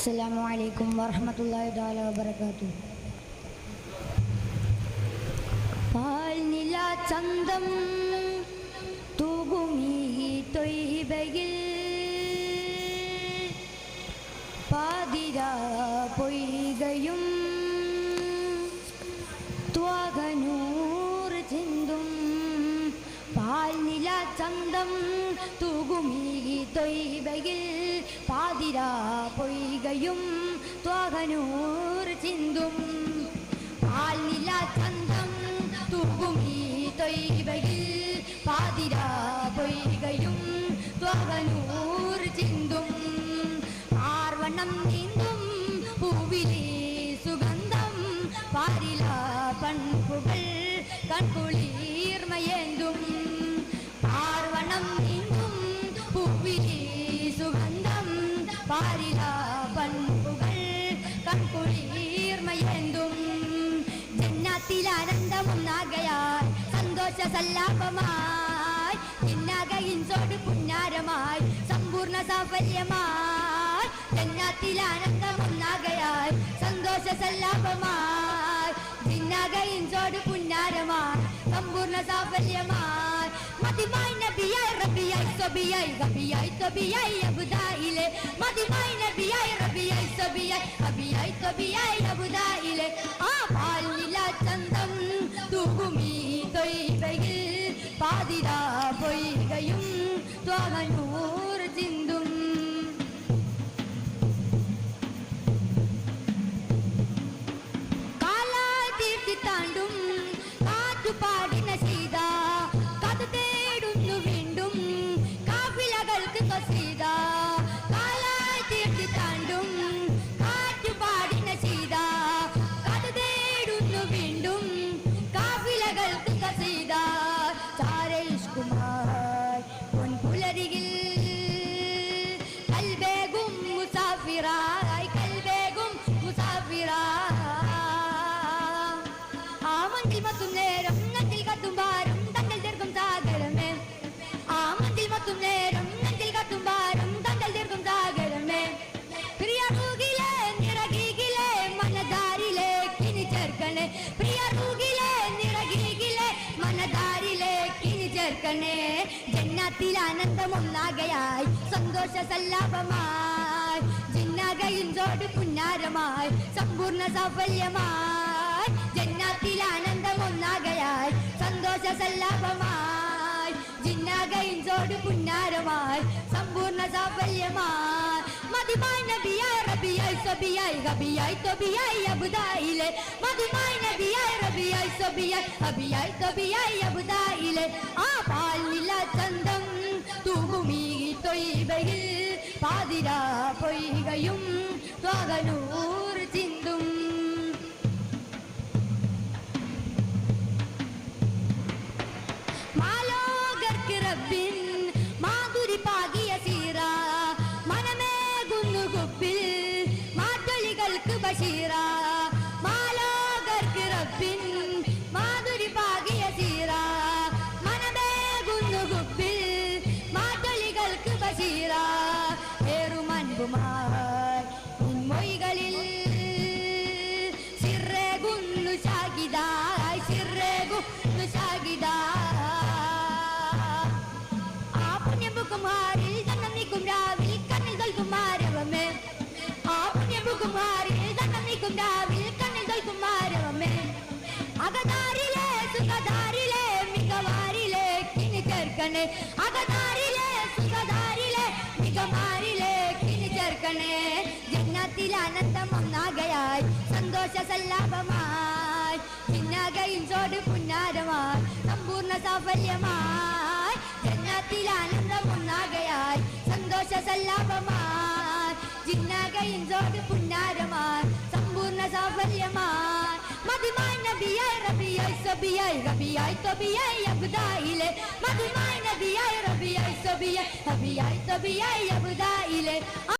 السلام عليكم ورحمة الله تعالى وبركاته പാൽനില ചന്തം തൂകുമീ തൊയ്ബയിൽ പാതിര പൊയ്കയും ത്വാകനൂർ ചിന്തും പാൽനില ചന്തം തൂകുമീ തൊയ്ബയിൽ പാതിര പൊയ്കയും ത്വാകനൂർ ചിന്തും. പാൽനില ചന്തം പാരില പൺപുകൾ കൺകുളിർമയേന്തും. ജന്നാത്തിൽ ആനന്ദമൊന്നാകയാൽ സന്തോഷ സല്ലാപമായി ചിന്നാകയിൻസോട് പുന്നാരമായി സമ്പൂർണ സാഫല്യമായി. ജന്നാത്തിൽ ആനന്ദമൊന്നാകയാൽ സന്തോഷ സല്ലാപമായി ചിന്നാകയിൻസോട് പുന്നാരമായി സമ്പൂർണ സാഫല്യമായി. മതിമായി നബിയായി റബിയായി സബിയായി ഗബിയായി തൊബിയായി അബുദായിലെ മതി തൊബിയായി അബുദായിലെ ആ പാലില ചന്തം തൂകുമീ പാതിരാ പൊയ്കയും ത്വകനൂർ ജന്നാത്തിൽ ആനന്ദമൊന്നാകയായി സന്തോഷ സല്ലാപമായി. ജിന്നാകയിൻസോട് പുന്നാരമായി. സമ്പൂർണ സാഫല്യമായി. ജന്നാത്തിൽ ആനന്ദമൊന്നാകയായി സന്തോഷ സല്ലാപമായി. ജിന്നാകയിൻസോട് പുന്നാരമായി. സമ്പൂർണ സാഫല്യമായി. മതിമായി നബിയായി റബിയായി സബിയായി ഗബിയായി തൊബിയായി അബുദായിലെ. മതിമായി നബിയായി റബിയായി സബിയായി അബിയായി തൊബിയായി അബുദായിലെ. ആ പാതിര തന്നം നീക്കും രാവിൽ കണ്ണിൽ തോൽക്കും ആരവമേ അകതാരിലെ സുഖതാരിലെ മികവാരിലെ കിനി ചേർക്കണേ. അകതാരിലെ സുഖതാരിലെ മികമാരിലെ കിനി ചേർക്കണേ. ജന്നത്തിൽ ആനന്ദം ഒന്നാകയായി സന്തോഷ സല്ലാപമായി. ചിന്നകയിൻസോട് പുന്നാരമായി. സമ്പൂർണ സാഫല്യമായി. നബിയായി റബിയായി സബിയായി റബിയായി തൊബിയായി അബുദായിലെ മതിമായി നബിയായി റബിയായി സബിയായി റബിയായി തൊബിയായി അബുദായിലെ